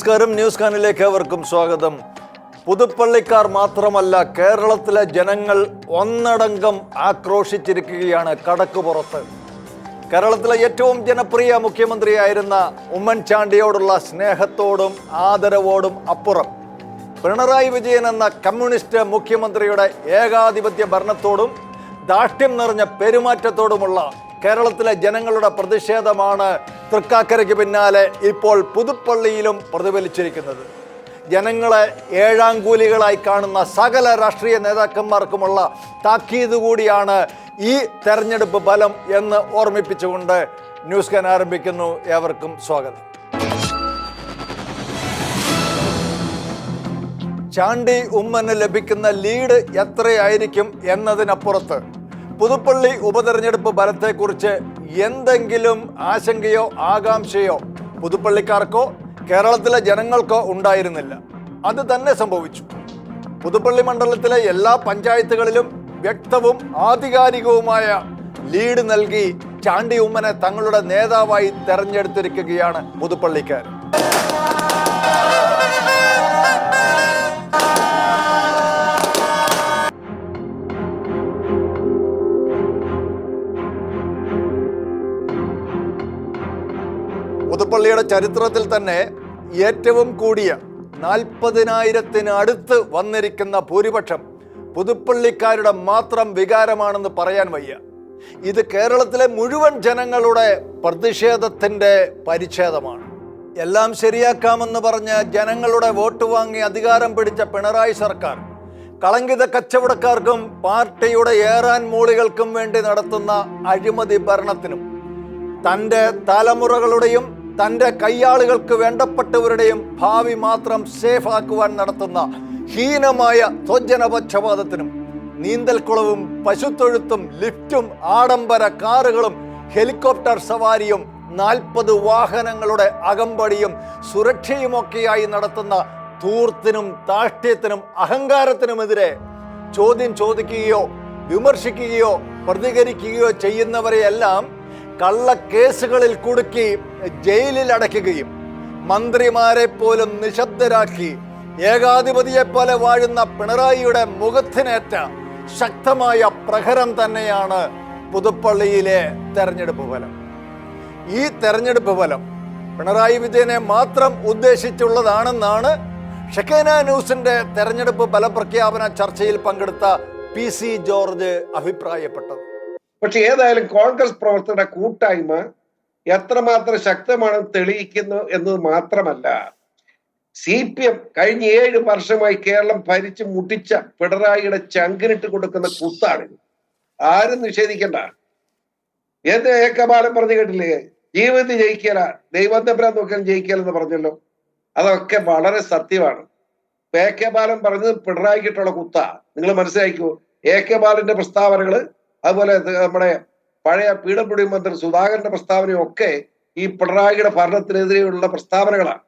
നമസ്കാരം. ന്യൂസ് കാനിലേക്ക് ഏവർക്കും സ്വാഗതം. പുതുപ്പള്ളിക്കാർ മാത്രമല്ല കേരളത്തിലെ ജനങ്ങൾ ഒന്നടങ്കം ആക്രോശിച്ചിരിക്കുകയാണ് കടക്കുപുറത്ത്. കേരളത്തിലെ ഏറ്റവും ജനപ്രിയ മുഖ്യമന്ത്രിയായിരുന്ന ഉമ്മൻചാണ്ടിയോടുള്ള സ്നേഹത്തോടും ആദരവോടും അപ്പുറം. പിണറായി വിജയൻ എന്ന കമ്മ്യൂണിസ്റ്റ് മുഖ്യമന്ത്രിയുടെ ഏകാധിപത്യ ഭരണത്തോടും ദാഷ്ട്യം നിറഞ്ഞ പെരുമാറ്റത്തോടുമുള്ള കേരളത്തിലെ ജനങ്ങളുടെ പ്രതിഷേധമാണ് തൃക്കാക്കരയ്ക്ക് പിന്നാലെ ഇപ്പോൾ പുതുപ്പള്ളിയിലും പ്രതിഫലിച്ചിരിക്കുന്നത്. ജനങ്ങളെ ഏഴാംകൂലികളായി കാണുന്ന സകല രാഷ്ട്രീയ നേതാക്കന്മാർക്കുമുള്ള താക്കീത് കൂടിയാണ് ഈ തെരഞ്ഞെടുപ്പ് ഫലം എന്ന് ഓർമ്മിപ്പിച്ചുകൊണ്ട് ന്യൂസ് കൻ ആരംഭിക്കുന്നു. ഏവർക്കും സ്വാഗതം. ചാണ്ടി ഉമ്മന് ലഭിക്കുന്ന ലീഡ് എത്രയായിരിക്കും എന്നതിനപ്പുറത്ത് പുതുപ്പള്ളി ഉപതെരഞ്ഞെടുപ്പ് ഫലത്തെക്കുറിച്ച് എന്തെങ്കിലും ആശങ്കയോ ആകാംക്ഷയോ പുതുപ്പള്ളിക്കാർക്കോ കേരളത്തിലെ ജനങ്ങൾക്കോ ഉണ്ടായിരുന്നില്ല. അത് തന്നെ സംഭവിച്ചു. പുതുപ്പള്ളി മണ്ഡലത്തിലെ എല്ലാ പഞ്ചായത്തുകളിലും വ്യക്തവും ആധികാരികവുമായ ലീഡ് നൽകി ചാണ്ടി ഉമ്മനെ തങ്ങളുടെ നേതാവായി തെരഞ്ഞെടുത്തിരിക്കുകയാണ് പുതുപ്പള്ളിക്കാർ പുതുപ്പള്ളിയുടെ ചരിത്രത്തിൽ തന്നെ ഏറ്റവും കൂടിയ നാൽപ്പതിനായിരത്തിനടുത്ത് വന്നിരിക്കുന്ന ഭൂരിപക്ഷം പുതുപ്പള്ളിക്കാരുടെ മാത്രം വികാരമാണെന്ന് പറയാൻ വയ്യ. ഇത് കേരളത്തിലെ മുഴുവൻ ജനങ്ങളുടെ പ്രതിഷേധത്തിന്റെ പരിച്ഛേദമാണ്. എല്ലാം ശരിയാക്കാമെന്ന് പറഞ്ഞ് ജനങ്ങളുടെ വോട്ട് വാങ്ങി അധികാരം പിടിച്ച പിണറായി സർക്കാർ കളങ്കിത കച്ചവടക്കാർക്കും പാർട്ടിയുടെ ഏറാൻ മൂളികൾക്കും വേണ്ടി നടത്തുന്ന അഴിമതി ഭരണത്തിനും തന്റെ തലമുറകളുടെയും തന്റെ കയ്യാളുകൾക്ക് വേണ്ടപ്പെട്ടവരുടെയും ഭാവി മാത്രം സേഫ് ആക്കുവാൻ നടത്തുന്ന ഹീനമായ സ്വജനപക്ഷപാതത്തിനും നീന്തൽക്കുളവും പശുത്തൊഴുത്തും ലിഫ്റ്റും ആഡംബര കാറുകളും ഹെലികോപ്റ്റർ സവാരിയും നാൽപ്പത് വാഹനങ്ങളുടെ അകമ്പടിയും സുരക്ഷയുമൊക്കെയായി നടത്തുന്ന ധൂർത്തിനും താഷ്ട്യത്തിനും അഹങ്കാരത്തിനുമെതിരെ ചോദ്യം ചോദിക്കുകയോ വിമർശിക്കുകയോ പ്രതികരിക്കുകയോ ചെയ്യുന്നവരെയെല്ലാം കള്ളക്കേസുകളിൽ കുടുക്കി ജയിലിൽ അടയ്ക്കുകയും മന്ത്രിമാരെ പോലും നിശബ്ദരാക്കി ഏകാധിപതിയെ പോലെ വാഴുന്ന പിണറായിയുടെ മുഖത്തിനേറ്റ ശക്തമായ പ്രഹരം തന്നെയാണ് പുതുപ്പള്ളിയിലെ തെരഞ്ഞെടുപ്പ് ഫലം. ഈ തെരഞ്ഞെടുപ്പ് ഫലം പിണറായി വിജയനെ മാത്രം ഉദ്ദേശിച്ചുള്ളതാണെന്നാണ് ഷെക്കേന ന്യൂസിന്റെ തെരഞ്ഞെടുപ്പ് ഫലപ്രഖ്യാപന ചർച്ചയിൽ പങ്കെടുത്ത പി സി ജോർജ് അഭിപ്രായപ്പെട്ടത്. പക്ഷെ ഏതായാലും കോൺഗ്രസ് പ്രവർത്തകരുടെ കൂട്ടായ്മ എത്രമാത്രം ശക്തമാണെന്ന് തെളിയിക്കുന്നു എന്നത് മാത്രമല്ല സി പി എം കഴിഞ്ഞ ഏഴ് വർഷമായി കേരളം ഭരിച്ചു മുട്ടിച്ച പിണറായിയുടെ ചങ്കിനിട്ട് കൊടുക്കുന്ന കുത്താണ് ആരും നിഷേധിക്കണ്ട. എന്ത് ഏക്കബാലം പറഞ്ഞു കേട്ടില്ലേ? ജീവിതത്തിൽ ജയിക്കല ദൈവത്തമ്പരാൻ നോക്കിയാൽ ജയിക്കലെന്ന് പറഞ്ഞല്ലോ. അതൊക്കെ വളരെ സത്യമാണ്. എ പറഞ്ഞത് പിണറായിക്കിട്ടുള്ള കുത്ത. നിങ്ങൾ മനസ്സിലാക്കൂ എ കെ ബാലന്റെ പ്രസ്താവനകൾ അതുപോലെ നമ്മുടെ പഴയ പി ഡബ്ല്യു മന്ത്രി സുധാകരന്റെ പ്രസ്താവനയും ഒക്കെ ഈ പിണറായിയുടെ ഭരണത്തിനെതിരെയുള്ള പ്രസ്താവനകളാണ്.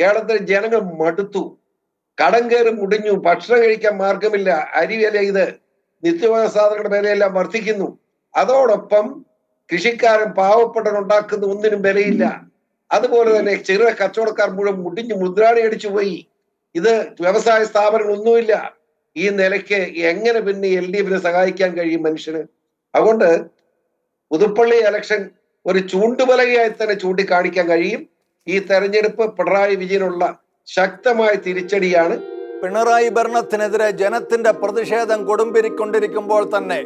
കേരളത്തിലെ ജനങ്ങൾ മടുത്തു. കടം കയറി മുടിഞ്ഞു. ഭക്ഷണം കഴിക്കാൻ മാർഗമില്ല അരി വില ഇത് നിത്യോപയോഗ സാധനങ്ങളുടെ വിലയെല്ലാം വർദ്ധിക്കുന്നു. അതോടൊപ്പം കൃഷിക്കാരൻ പാവപ്പെട്ടവനുണ്ടാക്കുന്ന ഒന്നിനും വിലയില്ല. അതുപോലെ തന്നെ ചെറിയ കച്ചവടക്കാർ മുഴുവൻ മുടിഞ്ഞു മുദ്രാണി അടിച്ചു പോയി ഇത് വ്യവസായ സ്ഥാപനങ്ങളൊന്നുമില്ല. ഈ നിലയ്ക്ക് എങ്ങനെ പിന്നെ എൽ ഡി എഫിനെ സഹായിക്കാൻ കഴിയും മനുഷ്യന്? അതുകൊണ്ട് പുതുപ്പള്ളി ഇലക്ഷൻ ഒരു ചൂണ്ടുപലകയായി തന്നെ ചൂണ്ടിക്കാണിക്കാൻ കഴിയും. ഈ തെരഞ്ഞെടുപ്പ് പിണറായി വിജയനുള്ള ശക്തമായ തിരിച്ചടിയാണ്. പിണറായി ഭരണത്തിനെതിരെ ജനത്തിന്റെ പ്രതിഷേധം കൊടുമ്പിരിക്കൊണ്ടിരിക്കുമ്പോൾ തന്നെ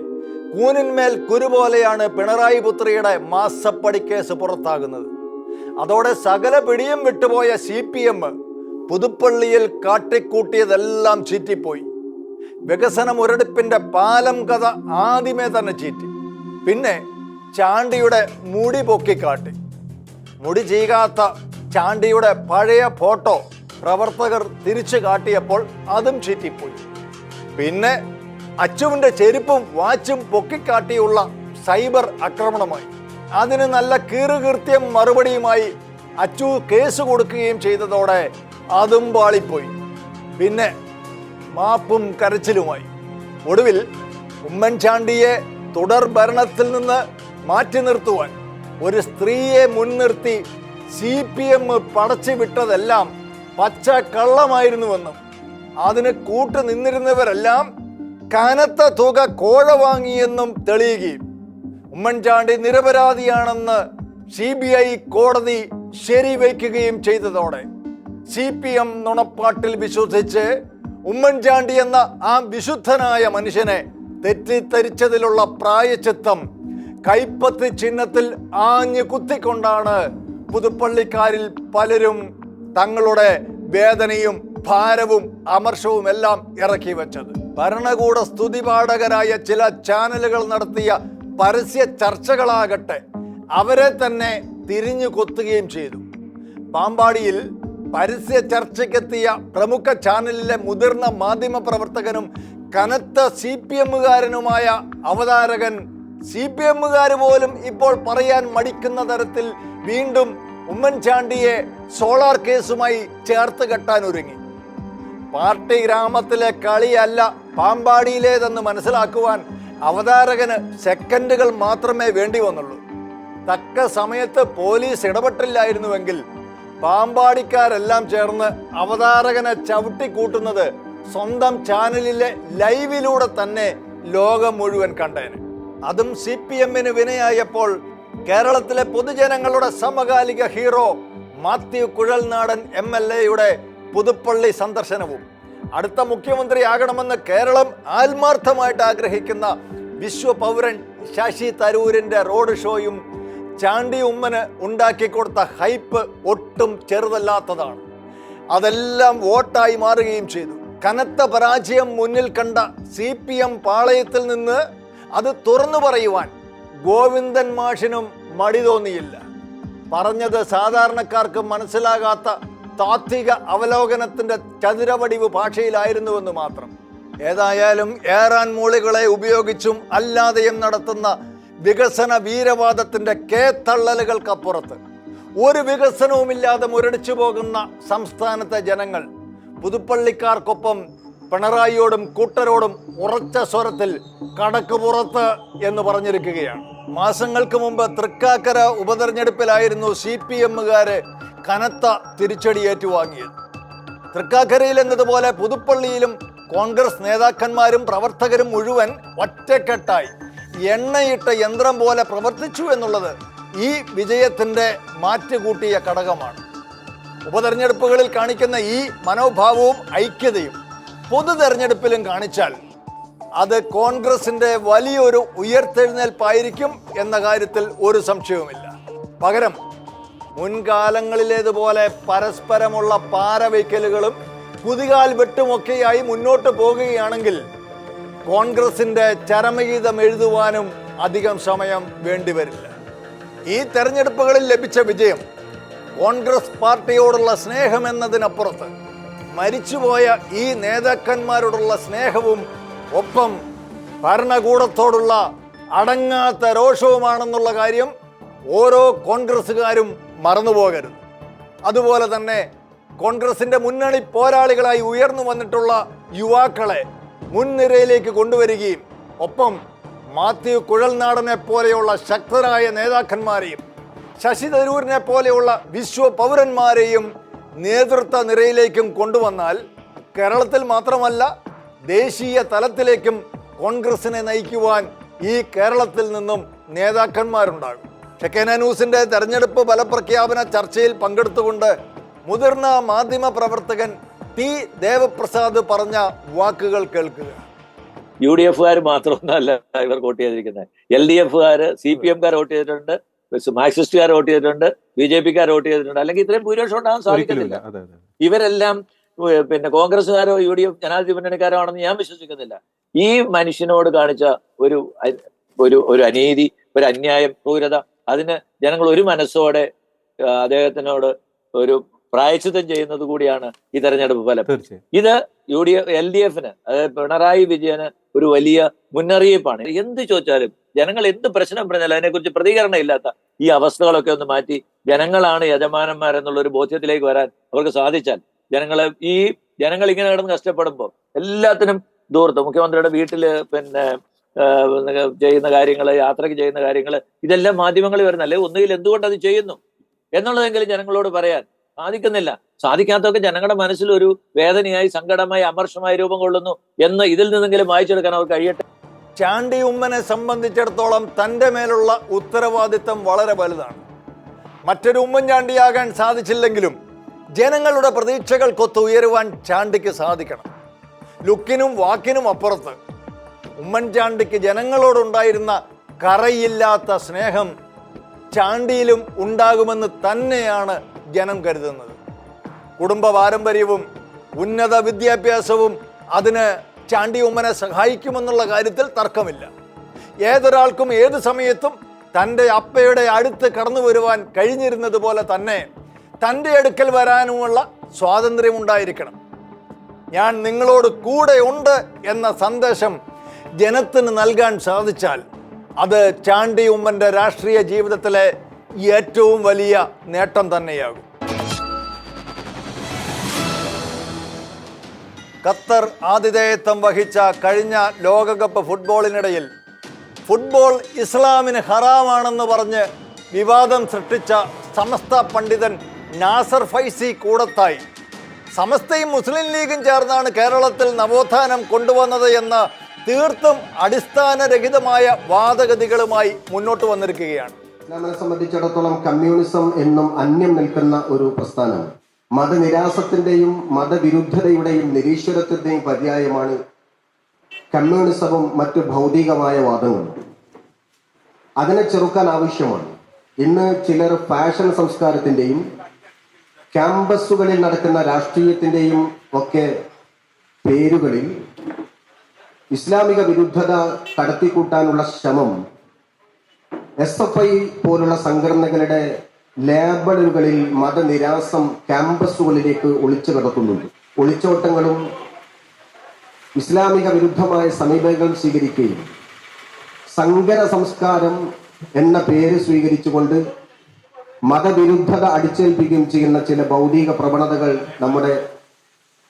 കൂനിന്മേൽ കുരുപോലെയാണ് പിണറായി പുത്രിയുടെ മാസപ്പടിക്കേസ് പുറത്താകുന്നത്. അതോടെ സകല പിടിയും വിട്ടുപോയ സി പി എം പുതുപ്പള്ളിയിൽ കാട്ടിക്കൂട്ടിയതെല്ലാം ചീറ്റിപ്പോയി. വികസന മുരടിപ്പിന്റെ പാലം കഥ ആദ്യമേ തന്നെ ചീറ്റി. പിന്നെ ചാണ്ടിയുടെ മുടി പൊക്കിക്കാട്ടി മുടി ചീകാത്ത ചാണ്ടിയുടെ പഴയ ഫോട്ടോ പ്രവർത്തകർ തിരിച്ചു കാട്ടിയപ്പോൾ അതും ചീറ്റിപ്പോയി. പിന്നെ അച്ചുവിന്റെ ചെരുപ്പും വാച്ചും പൊക്കിക്കാട്ടിയുള്ള സൈബർ ആക്രമണമായി. അതിന് നല്ല കീറുകൃത്യം മറുപടിയുമായി അച്ചു കേസ് കൊടുക്കുകയും ചെയ്തതോടെ അതും പാളിപ്പോയി. പിന്നെ മാപ്പും കരച്ചിലുമായി. ഒടുവിൽ ഉമ്മൻചാണ്ടിയെ തുടർ ഭരണത്തിൽ നിന്ന് മാറ്റി നിർത്തുവാൻ ഒരു സ്ത്രീയെ മുൻനിർത്തി സി പി എം പടച്ചു വിട്ടതെല്ലാം പച്ച കള്ളമായിരുന്നുവെന്നും അതിന് കൂട്ടു നിന്നിരുന്നവരെല്ലാം കനത്ത തുക കോഴ വാങ്ങിയെന്നും തെളിയുകയും ഉമ്മൻചാണ്ടി നിരപരാധിയാണെന്ന് സി ബി ഐ കോടതി ശരിവയ്ക്കുകയും ചെയ്തതോടെ സി പി എം നുണപ്പാട്ടിൽ വിശ്വസിച്ച് ഉമ്മൻചാണ്ടി എന്ന ആ വിശുദ്ധനായ മനുഷ്യനെ തെറ്റിദ്ധരിച്ചതിലുള്ള പ്രായച്ചിത്തം കൈപ്പത്തി ചിഹ്നത്തിൽ ആഞ്ഞു കുത്തിക്കൊണ്ടാണ് പുതുപ്പള്ളിക്കാരിൽ പലരും തങ്ങളുടെ വേദനയും ഭാരവും അമർഷവും എല്ലാം ഇറക്കി വെച്ചത്. ഭരണകൂട സ്തുതിപാഠകരായ ചില ചാനലുകൾ നടത്തിയ പരസ്യ ചർച്ചകളാകട്ടെ അവരെ തന്നെ തിരിഞ്ഞു കൊത്തുകയും ചെയ്തു. പാമ്പാടിയിൽ പരസ്യ ചർച്ചയ്ക്കെത്തിയ പ്രമുഖ ചാനലിലെ മുതിർന്ന മാധ്യമ പ്രവർത്തകനും കനത്ത സി പി എമ്മുകാരനുമായ അവതാരകൻ സി പി എമ്മുകാർ പോലും ഇപ്പോൾ പറയാൻ മടിക്കുന്ന തരത്തിൽ വീണ്ടും ഉമ്മൻചാണ്ടിയെ സോളാർ കേസുമായി ചേർത്ത് കെട്ടാൻ ഒരുങ്ങി. പാർട്ടി ഗ്രാമത്തിലെ കളിയല്ല പാമ്പാടിയിലേതെന്ന് മനസ്സിലാക്കുവാൻ അവതാരകന് സെക്കൻഡുകൾ മാത്രമേ വേണ്ടി വന്നുള്ളൂ. തക്ക സമയത്ത് പോലീസ് ഇടപെട്ടില്ലായിരുന്നുവെങ്കിൽ പാമ്പാടിക്കാരെല്ലാം ചേർന്ന് അവതാരകനെ ചവിട്ടിക്കൂട്ടുന്നത് സ്വന്തം ചാനലിലെ ലൈവിലൂടെ തന്നെ ലോകം മുഴുവൻ കണ്ടേന്. അതും സി പി എമ്മിന് വിനയായപ്പോൾ കേരളത്തിലെ പൊതുജനങ്ങളുടെ സമകാലിക hero Mathew Kuzhalnadan M L എയുടെ പുതുപ്പള്ളി സന്ദർശനവും അടുത്ത മുഖ്യമന്ത്രിയാകണമെന്ന് കേരളം ആത്മാർത്ഥമായിട്ട് ആഗ്രഹിക്കുന്ന വിശ്വപൗരൻ ശശി തരൂരിന്റെ റോഡ് ഷോയും ചാണ്ടി ഉമ്മന് ഉണ്ടാക്കി കൊടുത്ത ഹൈപ്പ് ഒട്ടും ചെറുതല്ലാത്തതാണ്. അതെല്ലാം വോട്ടായി മാറുകയും ചെയ്തു. കനത്ത പരാജയം മുന്നിൽ കണ്ട സി പി എം പാളയത്തിൽ നിന്ന് അത് തുറന്നു പറയുവാൻ ഗോവിന്ദൻ മാഷിനും മടി തോന്നിയില്ല. പറഞ്ഞത് സാധാരണക്കാർക്ക് മനസ്സിലാകാത്ത താത്വിക അവലോകനത്തിന്റെ ചതുരവടിവ് ഭാഷയിലായിരുന്നുവെന്ന് മാത്രം. ഏതായാലും ഏറാൻ മൂളികളെ ഉപയോഗിച്ചും അല്ലാതെയും നടത്തുന്ന വികസന വീരവാദത്തിന്റെ കേത്തള്ളലുകൾക്കപ്പുറത്ത്. ഒരു വികസനവുമില്ലാതെ മുരടിച്ചു പോകുന്ന സംസ്ഥാനത്തെ ജനങ്ങൾ പുതുപ്പള്ളിക്കാർക്കൊപ്പം പിണറായിയോടും കൂട്ടരോടും ഉറച്ച സ്വരത്തിൽ കടക്ക് പുറത്ത് എന്ന് പറഞ്ഞിരിക്കുകയാണ്. മാസങ്ങൾക്ക് മുമ്പ് തൃക്കാക്കര ഉപതെരഞ്ഞെടുപ്പിലായിരുന്നു സി പി എമ്മുകാര് കനത്ത തിരിച്ചടി ഏറ്റുവാങ്ങിയത് തൃക്കാക്കരയിൽ എന്നതുപോലെ പുതുപ്പള്ളിയിലും കോൺഗ്രസ് നേതാക്കന്മാരും പ്രവർത്തകരും മുഴുവൻ ഒറ്റക്കെട്ടായി. എണ്ണയിട്ട യന്ത്രം പോലെ പ്രവർത്തിച്ചു എന്നുള്ളത് ഈ വിജയത്തിന്റെ മാറ്റുകൂട്ടിയ ഘടകമാണ്. ഉപതെരഞ്ഞെടുപ്പുകളിൽ കാണിക്കുന്ന ഈ മനോഭാവവും ഐക്യതയും പൊതു തെരഞ്ഞെടുപ്പിലും കാണിച്ചാൽ അത് കോൺഗ്രസിന്റെ വലിയൊരു ഉയർത്തെഴുന്നേൽപ്പായിരിക്കും എന്ന കാര്യത്തിൽ ഒരു സംശയവുമില്ല. പകരം മുൻകാലങ്ങളിലേതുപോലെ പരസ്പരമുള്ള പാരവയ്ക്കലുകളും കുതികാൽ വെട്ടുമൊക്കെയായി മുന്നോട്ട് പോകുകയാണെങ്കിൽ കോൺഗ്രസിന്റെ ചരമഗീതം എഴുതുവാനും അധികം സമയം വേണ്ടിവരില്ല. ഈ തെരഞ്ഞെടുപ്പുകളിൽ ലഭിച്ച വിജയം കോൺഗ്രസ് പാർട്ടിയോടുള്ള സ്നേഹം എന്നതിനപ്പുറത്ത്. മരിച്ചുപോയ ഈ നേതാക്കന്മാരോടുള്ള സ്നേഹവും ഒപ്പം ഭരണകൂടത്തോടുള്ള അടങ്ങാത്ത രോഷവുമാണെന്നുള്ള കാര്യം ഓരോ കോൺഗ്രസ്സുകാരും മറന്നുപോകരുത്. അതുപോലെ തന്നെ കോൺഗ്രസിന്റെ മുന്നണി പോരാളികളായി ഉയർന്നു വന്നിട്ടുള്ള യുവാക്കളെ മുൻനിരയിലേക്ക് കൊണ്ടുവരികയും ഒപ്പം മാത്യു കുഴൽനാടനെ പോലെയുള്ള ശക്തരായ നേതാക്കന്മാരെയും ശശി തരൂരിനെ പോലെയുള്ള വിശ്വ പൗരന്മാരെയും നേതൃത്വ നിരയിലേക്കും കൊണ്ടുവന്നാൽ കേരളത്തിൽ മാത്രമല്ല ദേശീയ തലത്തിലേക്കും കോൺഗ്രസിനെ നയിക്കുവാൻ ഈ കേരളത്തിൽ നിന്നും നേതാക്കന്മാരുണ്ടാകും. ഷെക്കേന ന്യൂസിന്റെ തെരഞ്ഞെടുപ്പ് ഫലപ്രഖ്യാപന ചർച്ചയിൽ പങ്കെടുത്തുകൊണ്ട് മുതിർന്ന മാധ്യമ പ്രവർത്തകൻ ടി ദേവപ്രസാദ് പറഞ്ഞ വാക്കുകൾ കേൾക്കുക. യു ഡി എഫുകാർ മാത്രമൊന്നുമല്ല ഇവർ വോട്ട് ചെയ്തിരിക്കുന്നത്. എൽ ഡി എഫുകാർ സി പി എംകാർ വോട്ട് ചെയ്തിട്ടുണ്ട് മാർക്സിസ്റ്റുകാർ വോട്ട് ചെയ്തിട്ടുണ്ട് ബി ജെ പിക്കാർ വോട്ട് ചെയ്തിട്ടുണ്ട്. അല്ലെങ്കിൽ ഇത്രയും ഭൂരിപക്ഷം ഉണ്ടാകാൻ സാധിക്കുന്നില്ല ഇവരെല്ലാം പിന്നെ കോൺഗ്രസ്സുകാരോ യു ഡി എഫ് ജനാധിപത്യ മുന്നണിക്കാരോ ആണെന്ന് ഞാൻ വിശ്വസിക്കുന്നില്ല. ഈ മനുഷ്യനോട് കാണിച്ച ഒരു ഒരു ഒരു അനീതി ഒരു അന്യായം ക്രൂരത അതിന് ജനങ്ങൾ ഒരു മനസ്സോടെ അദ്ദേഹത്തിനോട് ഒരു പ്രായച്ചിത്തം ചെയ്യുന്നത് കൂടിയാണ് ഈ തെരഞ്ഞെടുപ്പ് ഫലം. ഇത് U D F L D എഫിന് അതായത് പിണറായി വിജയന് ഒരു വലിയ മുന്നറിയിപ്പാണ്. എന്ത് ചോദിച്ചാലും ജനങ്ങൾ എന്ത് പ്രശ്നം പറഞ്ഞാലും അതിനെക്കുറിച്ച് പ്രതികരണം ഇല്ലാത്ത ഈ അവസ്ഥകളൊക്കെ ഒന്ന് മാറ്റി ജനങ്ങളാണ് യജമാനന്മാരെന്നുള്ള ഒരു ബോധ്യത്തിലേക്ക് വരാൻ അവർക്ക് സാധിച്ചാൽ ജനങ്ങളെ ഈ ജനങ്ങൾ ഇങ്ങനെ കിടന്ന് കഷ്ടപ്പെടുമ്പോൾ എല്ലാത്തിനും ദൂരത്ത് മുഖ്യമന്ത്രിയുടെ വീട്ടിൽ പിന്നെ ചെയ്യുന്ന കാര്യങ്ങൾ യാത്രയ്ക്ക് ചെയ്യുന്ന കാര്യങ്ങൾ ഇതെല്ലാം മാധ്യമങ്ങളിൽ വരുന്നല്ലേ ഒന്നുകിൽ എന്തുകൊണ്ട് അത് ചെയ്യുന്നു? എന്നുള്ളതെങ്കിലും ജനങ്ങളോട് പറയാൻ സാധിക്കുന്നില്ല. സാധിക്കാത്തതൊക്കെ ജനങ്ങളുടെ മനസ്സിൽ ഒരു വേദനയായി സങ്കടമായി അമർഷമായി രൂപം കൊള്ളുന്നു എന്ന് ഇതിൽ നിന്നെങ്കിലും വായിച്ചെടുക്കാൻ അവർ കഴിയട്ടെ. ചാണ്ടി ഉമ്മനെ സംബന്ധിച്ചിടത്തോളം തന്റെ മേലുള്ള ഉത്തരവാദിത്തം വളരെ വലുതാണ്. മറ്റൊരു ഉമ്മൻചാണ്ടിയാകാൻ സാധിച്ചില്ലെങ്കിലും ജനങ്ങളുടെ പ്രതീക്ഷകൾക്കൊത്ത് ഉയരുവാൻ ചാണ്ടിക്ക് സാധിക്കണം. ലുക്കിനും വാക്കിനും അപ്പുറത്ത് ഉമ്മൻചാണ്ടിക്ക് ജനങ്ങളോടുണ്ടായിരുന്ന കറയില്ലാത്ത സ്നേഹം ചാണ്ടിയിലും ഉണ്ടാകുമെന്ന് തന്നെയാണ് ജനം കരുതുന്നത്. കുടുംബ പാരമ്പര്യവും ഉന്നത വിദ്യാഭ്യാസവും അതിന് ചാണ്ടി ഉമ്മനെ സഹായിക്കുമെന്നുള്ള കാര്യത്തിൽ തർക്കമില്ല. ഏതൊരാൾക്കും ഏത് സമയത്തും തന്റെ അപ്പയുടെ അടുത്ത് കടന്നു വരുവാൻ കഴിഞ്ഞിരുന്നത് പോലെ തന്നെ തന്റെ അടുക്കൽ വരാനുമുള്ള സ്വാതന്ത്ര്യം ഉണ്ടായിരിക്കണം. ഞാൻ നിങ്ങളോട് കൂടെ ഉണ്ട് എന്ന സന്ദേശം ജനത്തിന് നൽകാൻ സാധിച്ചാൽ അത് ചാണ്ടി ഉമ്മന്റെ രാഷ്ട്രീയ ജീവിതത്തിലെ ഏറ്റവും വലിയ നേട്ടം തന്നെയാകും. ഖത്തർ ആതിഥേയത്വം വഹിച്ച കഴിഞ്ഞ ലോകകപ്പ് ഫുട്ബോളിനിടയിൽ ഫുട്ബോൾ ഇസ്ലാമിന് ഹറാമാണെന്ന് പറഞ്ഞ് വിവാദം സൃഷ്ടിച്ച സമസ്ത പണ്ഡിതൻ നാസർ ഫൈസി കൂടത്തായി. സമസ്തയും മുസ്ലിം ലീഗും ചേർന്നാണ് കേരളത്തിൽ നവോത്ഥാനം കൊണ്ടുവന്നത് എന്ന് തീർത്തും അടിസ്ഥാനരഹിതമായ വാദഗതികളുമായി മുന്നോട്ട് വന്നിരിക്കുകയാണ്. ഇസ്ലാമിനെ സംബന്ധിച്ചിടത്തോളം കമ്മ്യൂണിസം എന്നും അന്യം നിൽക്കുന്ന ഒരു പ്രസ്ഥാനം. മതനിരാസത്തിന്റെയും മതവിരുദ്ധതയുടെയും നിരീശ്വരത്തിന്റെയും പര്യായമാണ് കമ്മ്യൂണിസവും മറ്റു ഭൗതികമായ വാദങ്ങളും. അതിനെ ചെറുക്കാൻ ആവശ്യമാണ്. ഇന്ന് ചിലർ ഫാഷൻ സംസ്കാരത്തിന്റെയും ക്യാമ്പസുകളിൽ നടക്കുന്ന രാഷ്ട്രീയത്തിന്റെയും ഒക്കെ പേരുകളിൽ ഇസ്ലാമിക വിരുദ്ധത കടത്തിക്കൂട്ടാനുള്ള ശ്രമം എസ് എഫ് ഐ പോലുള്ള സംഘടനകളുടെ ലേബലുകളിൽ മതനിരാസം ക്യാമ്പസുകളിലേക്ക് ഒളിച്ചു കിടക്കുന്നുണ്ട് ഒളിച്ചോട്ടങ്ങളും ഇസ്ലാമിക വിരുദ്ധമായ സമീപനങ്ങൾ സ്വീകരിക്കുകയും സങ്കര സംസ്കാരം എന്ന പേര് സ്വീകരിച്ചുകൊണ്ട് മതവിരുദ്ധത അടിച്ചേൽപ്പിക്കുകയും ചെയ്യുന്ന ചില ഭൗതിക പ്രവണതകൾ നമ്മുടെ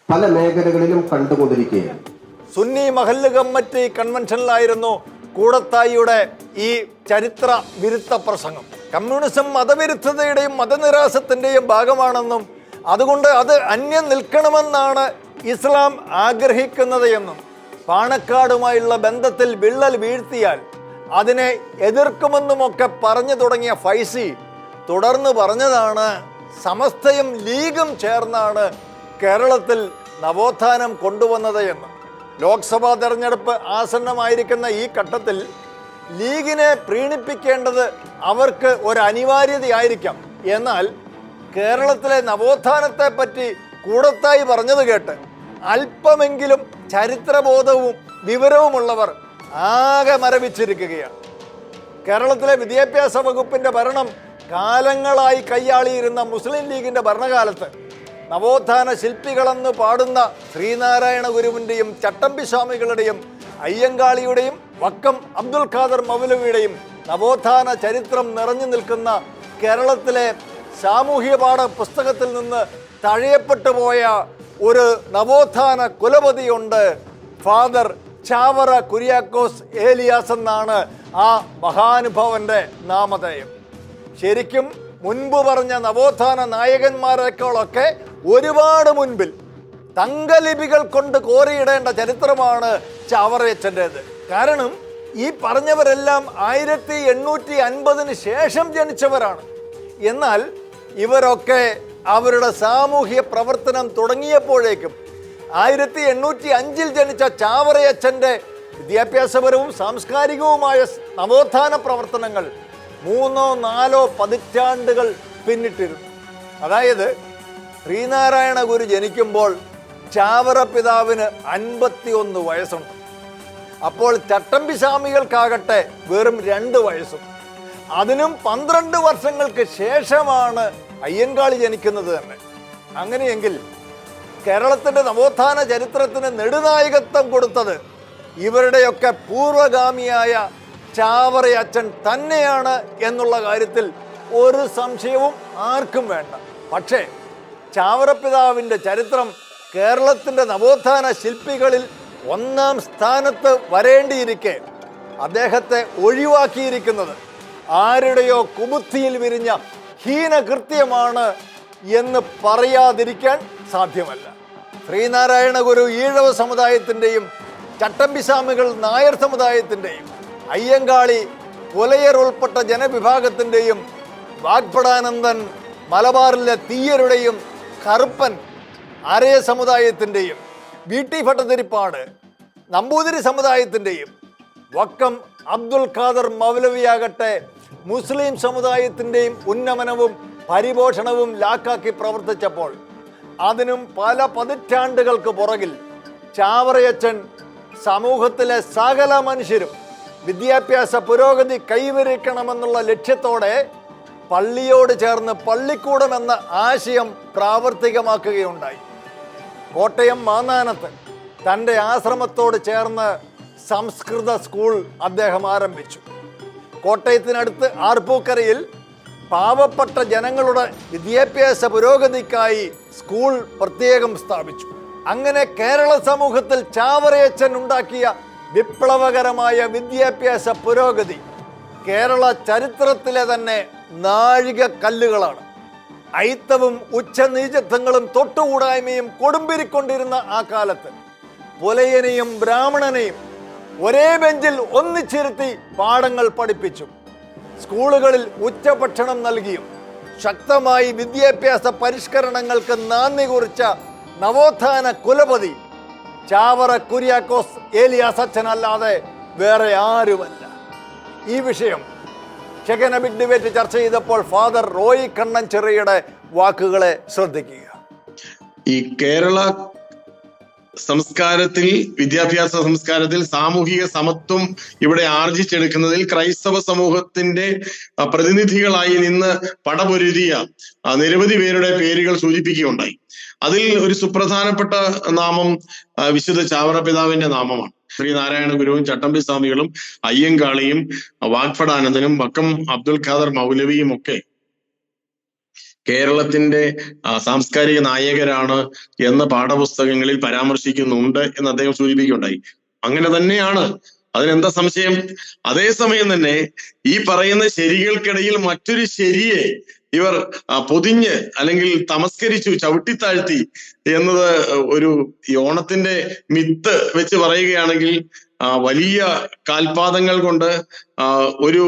പല മേഖലകളിലും കണ്ടുകൊണ്ടിരിക്കുകയാണ്. സുന്നി മഹല്ല് കമ്മിറ്റി കൺവെൻഷനിലായിരുന്നു കൂടത്തായിയുടെ ഈ ചരിത്ര വിരുദ്ധ പ്രസംഗം. കമ്മ്യൂണിസം മതവിരുദ്ധതയുടെയും മതനിരാസത്തിന്റെയും ഭാഗമാണെന്നും അതുകൊണ്ട് അത് അന്യം നിൽക്കണമെന്നാണ് ഇസ്ലാം ആഗ്രഹിക്കുന്നത് എന്നും. പാണക്കാടുമായുള്ള ബന്ധത്തിൽ വിള്ളൽ വീഴ്ത്തിയാൽ അതിനെ എതിർക്കുമെന്നുമൊക്കെ പറഞ്ഞു തുടങ്ങിയ ഫൈസി തുടർന്ന് പറഞ്ഞതാണ് സമസ്തയും ലീഗും ചേർന്നാണ് കേരളത്തിൽ നവോത്ഥാനം കൊണ്ടുവന്നത് എന്ന്. ലോക്സഭാ തെരഞ്ഞെടുപ്പ് ആസന്നമായിരിക്കുന്ന ഈ ഘട്ടത്തിൽ ലീഗിനെ പ്രീണിപ്പിക്കേണ്ടത് അവർക്ക് ഒരു അനിവാര്യതയായിരിക്കാം. എന്നാൽ കേരളത്തിലെ നവോത്ഥാനത്തെ പറ്റി കൂടത്തായി പറഞ്ഞത് കേട്ട് അല്പമെങ്കിലും ചരിത്രബോധവും വിവരവുമുള്ളവർ ആകെ മരവിച്ചിരിക്കുകയാണ്. കേരളത്തിലെ വിദ്യാഭ്യാസ വകുപ്പിന്റെ ഭരണം കാലങ്ങളായി കൈയാളിയിരുന്ന മുസ്ലിം ലീഗിന്റെ ഭരണകാലത്ത് നവോത്ഥാന ശില്പികളെന്ന് പാടുന്ന ശ്രീനാരായണ ഗുരുവിന്റെയും ചട്ടമ്പി സ്വാമികളുടെയും അയ്യങ്കാളിയുടെയും വക്കം അബ്ദുൽ ഖാദർ മൗലവിയുടെയും നവോത്ഥാന ചരിത്രം നിറഞ്ഞു നിൽക്കുന്ന കേരളത്തിലെ സാമൂഹ്യ പാഠ പുസ്തകത്തിൽ നിന്ന് തഴയപ്പെട്ടു പോയ ഒരു നവോത്ഥാന കുലപതിയുണ്ട് ഫാദർ ചാവറ കുര്യാക്കോസ് ഏലിയാസ് എന്നാണ് ആ മഹാനുഭവന്റെ നാമധേയം. ശരിക്കും മുൻപ് പറഞ്ഞ നവോത്ഥാന നായകന്മാരെക്കാളൊക്കെ ഒരുപാട് മുൻപിൽ തങ്കലിപികൾ കൊണ്ട് കോറിയിടേണ്ട ചരിത്രമാണ് ചാവറയച്ചന്റേത്. കാരണം ഈ പറഞ്ഞവരെല്ലാം ആയിരത്തി എണ്ണൂറ്റി അൻപതിന് ശേഷം ജനിച്ചവരാണ്. എന്നാൽ ഇവരൊക്കെ അവരുടെ സാമൂഹ്യ പ്രവർത്തനം തുടങ്ങിയപ്പോഴേക്കും ആയിരത്തി എണ്ണൂറ്റി അഞ്ചിൽ ജനിച്ച ചാവറയച്ചന്റെ വിദ്യാഭ്യാസപരവും സാംസ്കാരികവുമായ നവോത്ഥാന പ്രവർത്തനങ്ങൾ മൂന്നോ നാലോ പതിറ്റാണ്ടുകൾ പിന്നിട്ടിരുന്നു. അതായത് ശ്രീനാരായണ ഗുരു ജനിക്കുമ്പോൾ ചാവറ പിതാവിന് അൻപത്തിയൊന്ന് വയസ്സുണ്ട്. അപ്പോൾ ചട്ടമ്പി സ്വാമികൾക്കാകട്ടെ വെറും രണ്ട് വയസ്സും. അതിനും പന്ത്രണ്ട് വർഷങ്ങൾക്ക് ശേഷമാണ് അയ്യൻകാളി ജനിക്കുന്നത് തന്നെ. അങ്ങനെയെങ്കിൽ കേരളത്തിന്റെ നവോത്ഥാന ചരിത്രത്തിന് നെടുനായകത്വം കൊടുത്തത് ഇവരുടെയൊക്കെ പൂർവഗാമിയായ ചാവറയച്ചൻ തന്നെയാണ് എന്നുള്ള കാര്യത്തിൽ ഒരു സംശയവും ആർക്കും വേണ്ട. പക്ഷേ ചാവറപ്പിതാവിന്റെ ചരിത്രം കേരളത്തിന്റെ നവോത്ഥാന ശില്പികളിൽ ഒന്നാം സ്ഥാനത്ത് വരേണ്ടിയിരിക്കെ അദ്ദേഹത്തെ ഒഴിവാക്കിയിരിക്കുന്നത്. ആരുടെയോ കുബുദ്ധിയിൽ വിരിഞ്ഞ ഹീനകൃത്യമാണ് എന്ന് പറയാതിരിക്കാൻ സാധ്യമല്ല. ശ്രീനാരായണ ഗുരു ഈഴവ സമുദായത്തിന്റെയും ചട്ടമ്പിസ്വാമികൾ നായർ സമുദായത്തിന്റെയും അയ്യങ്കാളി പുലയർ ഉൾപ്പെട്ട ജനവിഭാഗത്തിന്റെയും വാഗ്ഭടാനന്ദൻ മലബാറിലെ തീയരുടെയും കറുപ്പൻ ആരയ സമുദായത്തിന്റെയും വി ടി ഭട്ടതിരിപ്പാട് നമ്പൂതിരി സമുദായത്തിന്റെയും വക്കം അബ്ദുൽ ഖാദർ മൗലവിയാകട്ടെ മുസ്ലിം സമുദായത്തിന്റെയും ഉന്നമനവും പരിപോഷണവും ലാക്കാക്കി പ്രവർത്തിച്ചപ്പോൾ അതിനും പല പതിറ്റാണ്ടുകൾക്ക് പുറകിൽ ചാവറയച്ചൻ സമൂഹത്തിലെ സകല മനുഷ്യരും വിദ്യാഭ്യാസ പുരോഗതി കൈവരിക്കണമെന്നുള്ള ലക്ഷ്യത്തോടെ പള്ളിയോട് ചേർന്ന് പള്ളിക്കൂടം എന്ന ആശയം പ്രാവർത്തികമാക്കുകയുണ്ടായി. കോട്ടയം മാന്നാനത്ത് തന്റെ ആശ്രമത്തോട് ചേർന്ന് സംസ്കൃത സ്കൂൾ അദ്ദേഹം ആരംഭിച്ചു. കോട്ടയത്തിനടുത്ത് ആർപ്പൂക്കരയിൽ പാവപ്പെട്ട ജനങ്ങളുടെ വിദ്യാഭ്യാസ പുരോഗതിക്കായി സ്കൂൾ പ്രത്യേകം സ്ഥാപിച്ചു. അങ്ങനെ കേരള സമൂഹത്തിൽ ചാവറയച്ചൻ ഉണ്ടാക്കിയ വിപ്ലവകരമായ വിദ്യാഭ്യാസ പുരോഗതി കേരള ചരിത്രത്തിലെ തന്നെ നാഴിക കല്ലുകളാണ്. ഐത്തവും ഉച്ചനീചത്വങ്ങളും തൊട്ടുകൂടായ്മയും കൊടുമ്പിരിക്കൊണ്ടിരുന്ന ആ കാലത്ത് പുലയനെയും ബ്രാഹ്മണനെയും ഒരേ ബെഞ്ചിൽ ഒന്നിച്ചിരുത്തി പാഠങ്ങൾ പഠിപ്പിച്ചു. സ്കൂളുകളിൽ ഉച്ചഭക്ഷണം നൽകിയും ശക്തമായി വിദ്യാഭ്യാസ പരിഷ്കരണങ്ങൾക്ക് നാന്ദി കുറിച്ച നവോത്ഥാന കുലപതി ചാവറ കുര്യാക്കോസ് ഏലിയാസ് അച്ഛനല്ലാതെ വേറെ ആരുമല്ല. ഈ വിഷയം ചെക്കൻ ബിഗ് ഡിബേറ്റ് ചർച്ച ചെയ്തപ്പോൾ ഫാദർ റോയി കണ്ണൻ ചെറിയുടെ വാക്കുകളെ ശ്രദ്ധിക്കുക. ഈ കേരള സംസ്കാരത്തിൽ വിദ്യാഭ്യാസ സംസ്കാരത്തിൽ സാമൂഹിക സമത്വം ഇവിടെ ആർജിച്ചെടുക്കുന്നതിൽ ക്രൈസ്തവ സമൂഹത്തിന്റെ പ്രതിനിധികളായി നിന്ന് പടപൊരുതിയ നിരവധി പേരുടെ പേരുകൾ സൂചിപ്പിക്കുകയുണ്ടായി. അതിൽ ഒരു സുപ്രധാനപ്പെട്ട നാമം വിശുദ്ധ ചാവറ പിതാവിന്റെ നാമമാണ്. ശ്രീനാരായണ ഗുരുവും ചട്ടമ്പി സ്വാമികളും അയ്യങ്കാളിയും വാഗ്ഫടാനന്ദനും വക്കം അബ്ദുൽ ഖാദർ മൗലവിയും ഒക്കെ കേരളത്തിന്റെ സാംസ്കാരിക നായകരാണ് എന്ന് പാഠപുസ്തകങ്ങളിൽ പരാമർശിക്കുന്നുണ്ട് എന്ന് അദ്ദേഹം സൂചിപ്പിക്കുകയുണ്ടായി. അങ്ങനെ തന്നെയാണ് അതിനെന്താ സംശയം? അതേസമയം തന്നെ ഈ പറയുന്ന ശരികൾക്കിടയിൽ മറ്റൊരു ശരിയെ ഇവർ പൊതിഞ്ഞ് അല്ലെങ്കിൽ തമസ്കരിച്ചു ചവിട്ടിത്താഴ്ത്തി എന്നത് ഒരു ഈ ഓണത്തിന്റെ മിത്ത് വെച്ച് പറയുകയാണെങ്കിൽ വലിയ കാൽപാദങ്ങൾ കൊണ്ട് ഒരു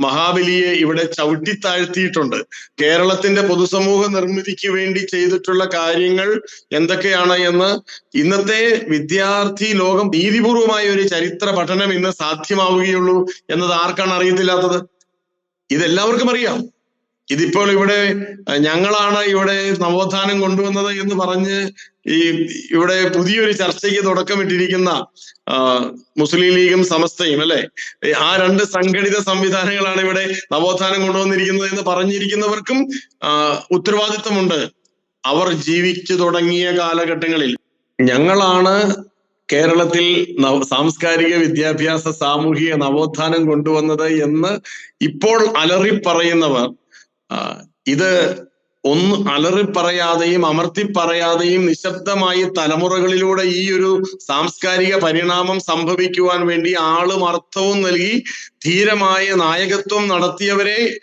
മഹാബലിയെ ഇവിടെ ചവിട്ടിത്താഴ്ത്തിയിട്ടുണ്ട്. കേരളത്തിന്റെ പൊതുസമൂഹ നിർമ്മിതിക്ക് വേണ്ടി ചെയ്തിട്ടുള്ള കാര്യങ്ങൾ എന്തൊക്കെയാണ് എന്ന് ഇന്നത്തെ വിദ്യാർത്ഥി ലോകം നീതിപൂർവമായ ഒരു ചരിത്ര പഠനം ഇന്ന് സാധ്യമാവുകയുള്ളൂ എന്നത് ആർക്കാണ് അറിയത്തില്ലാത്തത്? ഇതെല്ലാവർക്കും അറിയാം. ഇതിപ്പോൾ ഇവിടെ ഞങ്ങളാണ് ഇവിടെ നവോത്ഥാനം കൊണ്ടുവന്നത് എന്ന് പറഞ്ഞ് ഈ ഇവിടെ പുതിയൊരു ചർച്ചയ്ക്ക് തുടക്കമിട്ടിരിക്കുന്ന മുസ്ലിം ലീഗും സമസ്തയും അല്ലെ? ആ രണ്ട് സംഘടിത സംവിധാനങ്ങളാണ് ഇവിടെ നവോത്ഥാനം കൊണ്ടുവന്നിരിക്കുന്നത് എന്ന് പറഞ്ഞിരിക്കുന്നവർക്കും ഉത്തരവാദിത്വമുണ്ട്. അവർ ജീവിച്ചു തുടങ്ങിയ കാലഘട്ടങ്ങളിൽ ഞങ്ങളാണ് കേരളത്തിൽ സാംസ്കാരിക വിദ്യാഭ്യാസ സാമൂഹിക നവോത്ഥാനം കൊണ്ടുവന്നത് എന്ന് ഇപ്പോൾ അലറി പറയുന്നവർ ആ, ഇത് ഒന്ന് അലറി പറയാതെയും അമർത്തി പറയാതെയും നിശബ്ദമായി തലമുറകളിലൂടെ ഈ ഒരു സാംസ്കാരിക പരിണാമം സംഭവിക്കുവാൻ വേണ്ടി ആളും അർത്ഥവും നൽകി ധീരമായ നായകത്വം നടത്തിയവരെ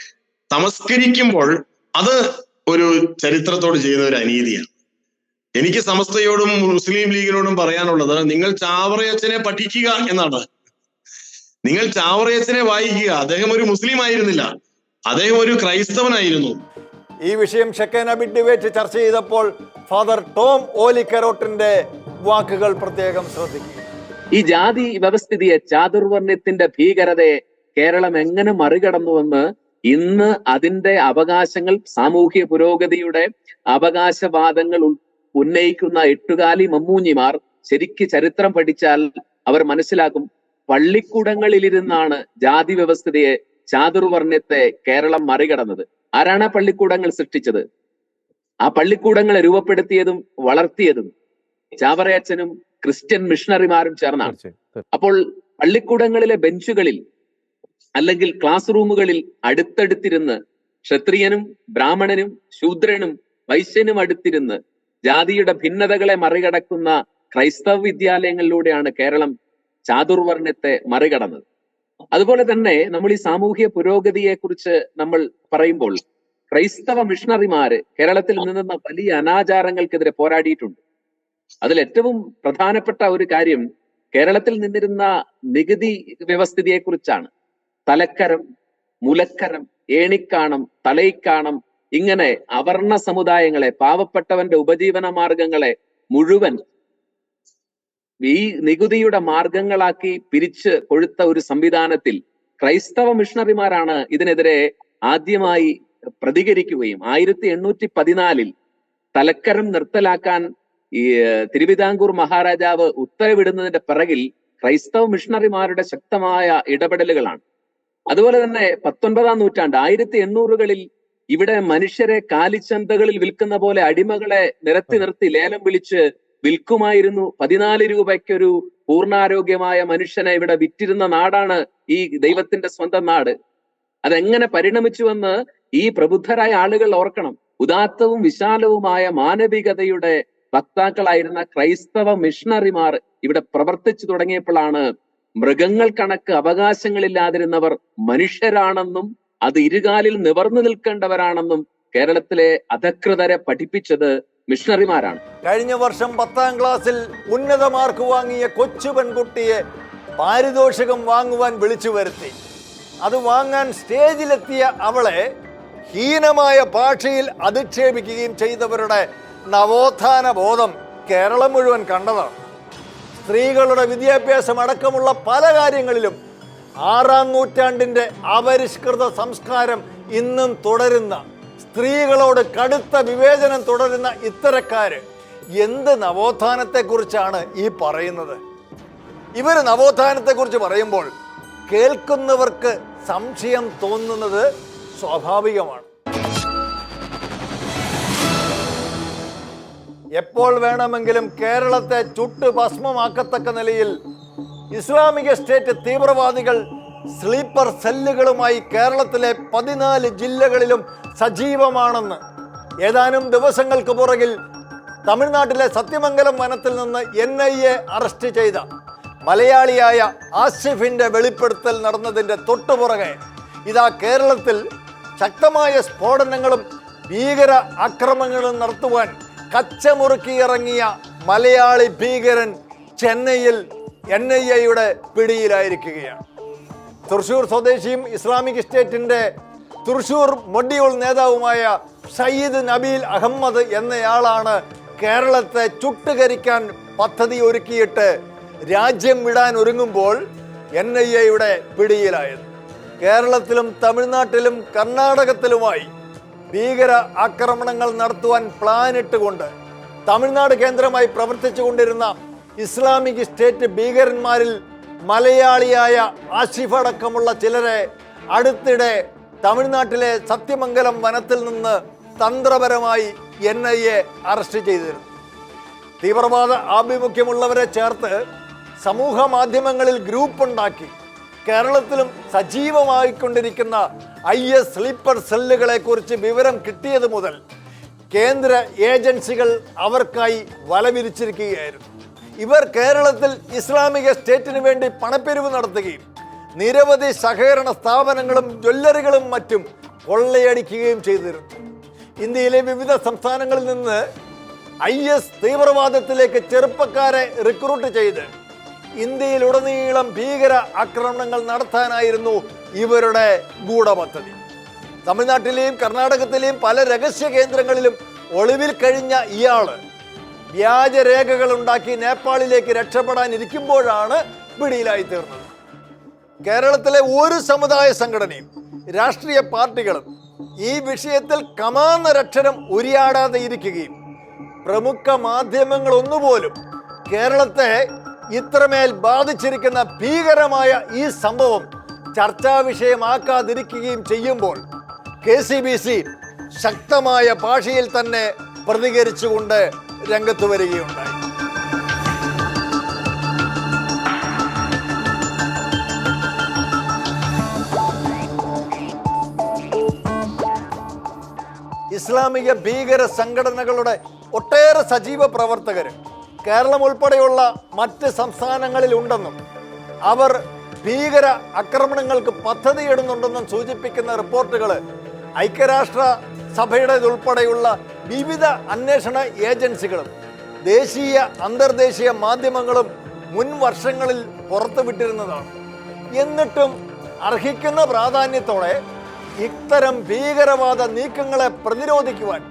തമസ്കരിക്കുമ്പോൾ അത് ഒരു ചരിത്രത്തോട് ചെയ്യുന്ന ഒരു അനീതിയാണ്. എനിക്ക് സമസ്തയോടും മുസ്ലിം ലീഗിനോടും പറയാനുള്ളത് നിങ്ങൾ ചാവറയച്ചനെ പഠിക്കുക എന്നാണ്. നിങ്ങൾ ചാവറയച്ചനെ വായിക്കുക. അദ്ദേഹം ഒരു മുസ്ലിം ആയിരുന്നില്ല. അദ്ദേഹം ഒരു ക്രൈസ്തവനായിരുന്നു. ഈ വിഷയം ഷെക്കേന ഡിബേറ്റ് ചർച്ച ചെയ്തപ്പോൾ ഫാദർ ടോം ഓലിക്കരോട്ടിന്റെ വാക്കുകൾ പ്രത്യേകം ശ്രദ്ധിക്കുക. ഈ ജാതി വ്യവസ്ഥിതിയെ ചാതുർവർണയത്തിന്റെ ഭീകരതയെ കേരളം എങ്ങനെ മറികടന്നുവെന്ന് ഇന്ന് അതിന്റെ അവകാശങ്ങൾ സാമൂഹ്യ പുരോഗതിയുടെ അവകാശവാദങ്ങൾ ഉന്നയിക്കുന്ന എട്ടുകാലി മമ്മൂഞ്ഞിമാർ ശരിക്ക് ചരിത്രം പഠിച്ചാൽ അവർ മനസ്സിലാക്കും പള്ളിക്കൂടങ്ങളിലിരുന്നാണ് ജാതി വ്യവസ്ഥിതിയെ ചാതുർവർണയത്തെ കേരളം മറികടന്നത്. ആരാണ് ആ പള്ളിക്കൂടങ്ങൾ സൃഷ്ടിച്ചത്? ആ പള്ളിക്കൂടങ്ങളെ രൂപപ്പെടുത്തിയതും വളർത്തിയതും ചാവറയച്ചനും ക്രിസ്ത്യൻ മിഷണറിമാരും ചേർന്നാണ്. അപ്പോൾ പള്ളിക്കൂടങ്ങളിലെ ബെഞ്ചുകളിൽ അല്ലെങ്കിൽ ക്ലാസ് റൂമുകളിൽ അടുത്തടുത്തിരുന്ന് ക്ഷത്രിയനും ബ്രാഹ്മണനും ശൂദ്രനും വൈശ്യനും അടുത്തിരുന്ന് ജാതിയുടെ ഭിന്നതകളെ മറികടക്കുന്ന ക്രൈസ്തവ വിദ്യാലയങ്ങളിലൂടെയാണ് കേരളം ചാതുർവർണത്തെ മറികടന്നത്. അതുപോലെ തന്നെ നമ്മൾ ഈ സാമൂഹ്യ പുരോഗതിയെ കുറിച്ച് നമ്മൾ പറയുമ്പോൾ ക്രൈസ്തവ മിഷണറിമാര് കേരളത്തിൽ നിന്നുന്ന വലിയ അനാചാരങ്ങൾക്കെതിരെ പോരാടിയിട്ടുണ്ട്. അതിൽ ഏറ്റവും പ്രധാനപ്പെട്ട ഒരു കാര്യം കേരളത്തിൽ നിന്നിരുന്ന നികുതി വ്യവസ്ഥിതിയെ കുറിച്ചാണ് തലക്കരം മുലക്കരം ഏണിക്കാണം തലയിക്കാണം ഇങ്ങനെ അവർണ സമുദായങ്ങളെ പാവപ്പെട്ടവന്റെ ഉപജീവന മാർഗങ്ങളെ മുഴുവൻ ഈ നികുതിയുടെ മാർഗങ്ങളാക്കി പിരിച്ച് കൊഴുത്ത ഒരു സംവിധാനത്തിൽ ക്രൈസ്തവ മിഷണറിമാരാണ് ഇതിനെതിരെ ആദ്യമായി പ്രതികരിക്കുകയും ആയിരത്തി എണ്ണൂറ്റി പതിനാലിൽ തലക്കരം നിർത്തലാക്കാൻ ഈ തിരുവിതാംകൂർ മഹാരാജാവ് ഉത്തരവിടുന്നതിന്റെ പിറകിൽ ക്രൈസ്തവ മിഷണറിമാരുടെ ശക്തമായ ഇടപെടലുകളാണ്. അതുപോലെ തന്നെ പത്തൊൻപതാം നൂറ്റാണ്ട് ആയിരത്തി എണ്ണൂറുകളിൽ ഇവിടെ മനുഷ്യരെ കാലിച്ചന്തകളിൽ വിൽക്കുന്ന പോലെ അടിമകളെ നിരത്തി നിർത്തി ലേലം വിളിച്ച് വിൽക്കുമായിരുന്നു. പതിനാല് രൂപയ്ക്കൊരു പൂർണാരോഗ്യമായ മനുഷ്യനെ ഇവിടെ വിറ്റിരുന്ന നാടാണ് ഈ ദൈവത്തിന്റെ സ്വന്തം നാട്. അതെങ്ങനെ പരിണമിച്ചുവെന്ന് ഈ പ്രബുദ്ധരായ ആളുകൾ ഓർക്കണം. ഉദാത്തവും വിശാലവുമായ മാനവികതയുടെ വക്താക്കളായിരുന്ന ക്രൈസ്തവ മിഷണറിമാർ ഇവിടെ പ്രവർത്തിച്ചു തുടങ്ങിയപ്പോഴാണ് മൃഗങ്ങൾ കണക്ക് അവകാശങ്ങളില്ലാതിരുന്നവർ മനുഷ്യരാണെന്നും അത് ഇരുകാലിൽ നിവർന്നു നിൽക്കേണ്ടവരാണെന്നും കേരളത്തിലെ അധകൃതരെ പഠിപ്പിച്ചത് മിഷണറിമാരാണ്. കഴിഞ്ഞ വർഷം പത്താം ക്ലാസ്സിൽ ഉന്നത മാർക്ക് വാങ്ങിയ കൊച്ചു പെൺകുട്ടിയെ പാരിതോഷികം വാങ്ങുവാൻ വിളിച്ചു വരുത്തി. അത് വാങ്ങാൻ സ്റ്റേജിലെത്തിയ അവളെ ഹീനമായ ഭാഷയിൽ അധിക്ഷേപിക്കുകയും ചെയ്തവരുടെ നവോത്ഥാന ബോധം കേരളം മുഴുവൻ കണ്ടതാണ്. സ്ത്രീകളുടെ വിദ്യാഭ്യാസം അടക്കമുള്ള പല കാര്യങ്ങളിലും ആറാം നൂറ്റാണ്ടിന്റെ അപരിഷ്കൃത സംസ്കാരം ഇന്നും തുടരുന്ന സ്ത്രീകളോട് കടുത്ത വിവേചനം തുടരുന്ന ഇത്തരക്കാര് എന്ത് നവോത്ഥാനത്തെക്കുറിച്ചാണ് ഈ പറയുന്നത്? ഇവർ നവോത്ഥാനത്തെക്കുറിച്ച് പറയുമ്പോൾ കേൾക്കുന്നവർക്ക് സംശയം തോന്നുന്നത് സ്വാഭാവികമാണ്. എപ്പോൾ വേണമെങ്കിലും കേരളത്തെ ചുട്ട് ഭസ്മമാക്കത്തക്ക നിലയിൽ ഇസ്ലാമിക സ്റ്റേറ്റ് തീവ്രവാദികൾ സ്ലീപ്പർ സെല്ലുകളുമായി കേരളത്തിലെ പതിനാല് ജില്ലകളിലും സജീവമാണെന്ന്. ഏതാനും ദിവസങ്ങൾക്ക് പുറകിൽ തമിഴ്നാട്ടിലെ സത്യമംഗലം വനത്തിൽ നിന്ന് എൻ ഐ എ അറസ്റ്റ് ചെയ്ത മലയാളിയായ ആസിഫിന്റെ വെളിപ്പെടുത്തൽ നടന്നതിന്റെ തൊട്ടുപുറകെ ഇതാ കേരളത്തിൽ ശക്തമായ സ്ഫോടനങ്ങളും ഭീകര ആക്രമണങ്ങളും നടത്തുവാൻ കച്ചമുറുക്കിയിറങ്ങിയ മലയാളി ഭീകരൻ ചെന്നൈയിൽ എൻ ഐ എയുടെ പിടിയിലായിരിക്കുകയാണ്. തൃശൂർ സ്വദേശിയും ഇസ്ലാമിക് സ്റ്റേറ്റിന്റെ തൃശൂർ മൊഡ്യൂൾ നേതാവുമായ സയ്യിദ് നബീൽ അഹമ്മദ് എന്നയാളാണ് കേരളത്തെ ചുട്ടുകരിക്കാൻ പദ്ധതി ഒരുക്കിയിട്ട് രാജ്യം വിടാൻ ഒരുങ്ങുമ്പോൾ എൻ ഐ എയുടെ പിടിയിലായത്. കേരളത്തിലും തമിഴ്നാട്ടിലും കർണാടകത്തിലുമായി ഭീകര ആക്രമണങ്ങൾ നടത്തുവാൻ പ്ലാനിട്ടുകൊണ്ട് തമിഴ്നാട് കേന്ദ്രമായി പ്രവർത്തിച്ചുകൊണ്ടിരുന്ന ഇസ്ലാമിക് സ്റ്റേറ്റ് ഭീകരന്മാരിൽ മലയാളിയായ ആഷിഫ് അടക്കമുള്ള ചിലരെ അടുത്തിടെ തമിഴ്നാട്ടിലെ സത്യമംഗലം വനത്തിൽ നിന്ന് തന്ത്രപരമായി എൻ ഐ എ അറസ്റ്റ് ചെയ്തിരുന്നു. തീവ്രവാദ ആഭിമുഖ്യമുള്ളവരെ ചേർത്ത് സമൂഹ മാധ്യമങ്ങളിൽ ഗ്രൂപ്പ് ഉണ്ടാക്കി കേരളത്തിലും സജീവമായിക്കൊണ്ടിരിക്കുന്ന ഐ എസ് സ്ലീപ്പർ സെല്ലുകളെക്കുറിച്ച് വിവരം കിട്ടിയത് മുതൽ കേന്ദ്ര ഏജൻസികൾ അവർക്കായി വലവിരിച്ചിരിക്കുകയായിരുന്നു. ഇവർ കേരളത്തിൽ ഇസ്ലാമിക സ്റ്റേറ്റിന് വേണ്ടി പണപ്പെരിവ് നടത്തുകയും നിരവധി സഹകരണ സ്ഥാപനങ്ങളും ജ്വല്ലറികളും മറ്റും കൊള്ളയടിക്കുകയും ചെയ്തിരുന്നു. ഇന്ത്യയിലെ വിവിധ സംസ്ഥാനങ്ങളിൽ നിന്ന് ഐ എസ് തീവ്രവാദത്തിലേക്ക് ചെറുപ്പക്കാരെ റിക്രൂട്ട് ചെയ്ത് ഇന്ത്യയിലുടനീളം ഭീകര ആക്രമണങ്ങൾ നടത്താനായിരുന്നു ഇവരുടെ ഗൂഢപദ്ധതി. തമിഴ്നാട്ടിലെയും കർണാടകത്തിലെയും പല രഹസ്യ കേന്ദ്രങ്ങളിലും ഒളിവിൽ കഴിഞ്ഞ ഇയാൾ വ്യാജരേഖകൾ ഉണ്ടാക്കി നേപ്പാളിലേക്ക് രക്ഷപ്പെടാൻ ഇരിക്കുമ്പോഴാണ് പിടിയിലായി തീർന്നത് കേരളത്തിലെ ഒരു സമുദായ സംഘടനയും രാഷ്ട്രീയ പാർട്ടികളും ഈ വിഷയത്തിൽ കമാന്നരക്ഷരം ഉരിയാടാതെ ഇരിക്കുകയും പ്രമുഖ മാധ്യമങ്ങൾ ഒന്നുപോലും കേരളത്തെ ഇത്രമേൽ ബാധിച്ചിരിക്കുന്ന ഭീകരമായ ഈ സംഭവം ചർച്ചാ വിഷയമാക്കാതിരിക്കുകയും ചെയ്യുമ്പോൾ കെ സി ബി സി ശക്തമായ ഭാഷയിൽ തന്നെ പ്രതികരിച്ചുകൊണ്ട് രംഗത്ത് വരികയുണ്ടായി. ഇസ്ലാമിക ഭീകര സംഘടനകളുടെ ഒട്ടേറെ സജീവ പ്രവർത്തകർ കേരളം ഉൾപ്പെടെയുള്ള മറ്റ് സംസ്ഥാനങ്ങളിൽ ഉണ്ടെന്നും അവർ ഭീകര ആക്രമണങ്ങൾക്ക് പദ്ധതിയിടുന്നുണ്ടെന്നും സൂചിപ്പിക്കുന്ന റിപ്പോർട്ടുകൾ ഐക്യരാഷ്ട്ര സഭയുടേതുൾപ്പെടെയുള്ള വിവിധ അന്വേഷണ ഏജൻസികളും ദേശീയ അന്തർദേശീയ മാധ്യമങ്ങളും മുൻ വർഷങ്ങളിൽ പുറത്തുവിട്ടിരുന്നതാണ് എന്നിട്ടും അർഹിക്കുന്ന പ്രാധാന്യത്തോടെ ഇത്തരം ഭീകരവാദ നീക്കങ്ങളെ പ്രതിരോധിക്കുവാൻ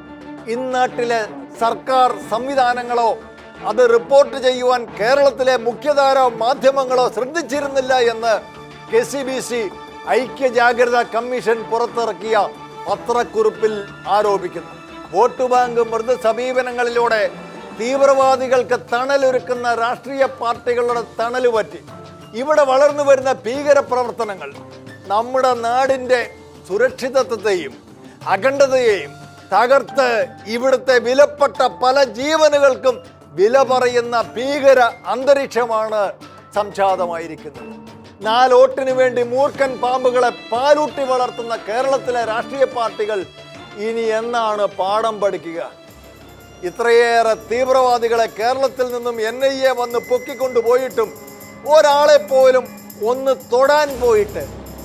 ഇന്നാട്ടിലെ സർക്കാർ സംവിധാനങ്ങളോ അത് റിപ്പോർട്ട് ചെയ്യുവാൻ കേരളത്തിലെ മുഖ്യധാര മാധ്യമങ്ങളോ ശ്രദ്ധിച്ചിരുന്നില്ല എന്ന് കെ സി ബി സി ഐക്യ ജാഗ്രതാ കമ്മീഷൻ പുറത്തിറക്കിയ പത്രക്കുറിപ്പിൽ ആരോപിക്കുന്നു. വോട്ട് ബാങ്ക് മൃദു സമീപനങ്ങളിലൂടെ തീവ്രവാദികൾക്ക് തണലൊരുക്കുന്ന രാഷ്ട്രീയ പാർട്ടികളുടെ തണൽ പറ്റി. ഇവിടെ വളർന്നു വരുന്ന ഭീകര പ്രവർത്തനങ്ങൾ നമ്മുടെ നാടിന്റെ സുരക്ഷിതത്വത്തെയും അഖണ്ഡതയെയും തകർത്ത് ഇവിടുത്തെ വിലപ്പെട്ട പല ജീവനുകൾക്കും വില പറയുന്ന ഭീകര അന്തരീക്ഷമാണ് സംജാതമായിരിക്കുന്നത്. നാലോട്ടിനു വേണ്ടി മൂർഖൻ പാമ്പുകളെ പാലൂട്ടി വളർത്തുന്ന കേരളത്തിലെ രാഷ്ട്രീയ പാർട്ടികൾ ഇനി എന്നാണ് പാഠം പഠിക്കുക? ഇത്രയേറെ തീവ്രവാദികളെ കേരളത്തിൽ നിന്നും എൻ ഐ എ വന്ന് പൊക്കിക്കൊണ്ടുപോയിട്ടും ഒരാളെ പോലും ഒന്ന് തൊടാൻ പോയിട്ട്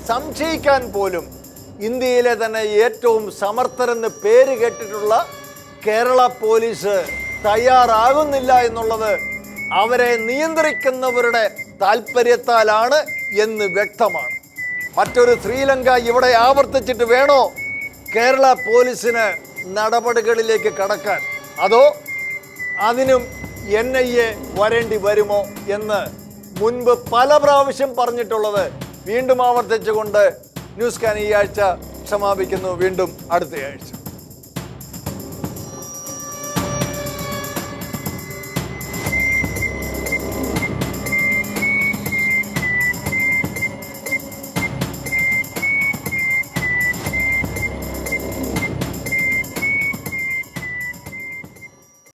സംശയിക്കാൻ പോലും ഇന്ത്യയിലെ തന്നെ ഏറ്റവും സമർത്ഥരെന്ന് പേര് കേട്ടിട്ടുള്ള കേരള പോലീസ് തയ്യാറാകുന്നില്ല എന്നുള്ളത് അവരെ നിയന്ത്രിക്കുന്നവരുടെ താല്പര്യത്താലാണ് എന്ന് വ്യക്തമാണ്. മറ്റൊരു ശ്രീലങ്ക ഇവിടെ ആവർത്തിച്ചിട്ട് വേണോ? കേരള പോലീസിന് നടപടികളിലേക്ക് കടക്കാൻ. അതോ അതിനും എൻ ഐ എ വരേണ്ടി വരുമോ എന്ന് മുൻപ് പല പ്രാവശ്യം പറഞ്ഞിട്ടുള്ളത് വീണ്ടും ആവർത്തിച്ചുകൊണ്ട് ന്യൂസ് കാൻ ഈ ആഴ്ച സമാപിക്കുന്നു. വീണ്ടും അടുത്ത ആഴ്ച.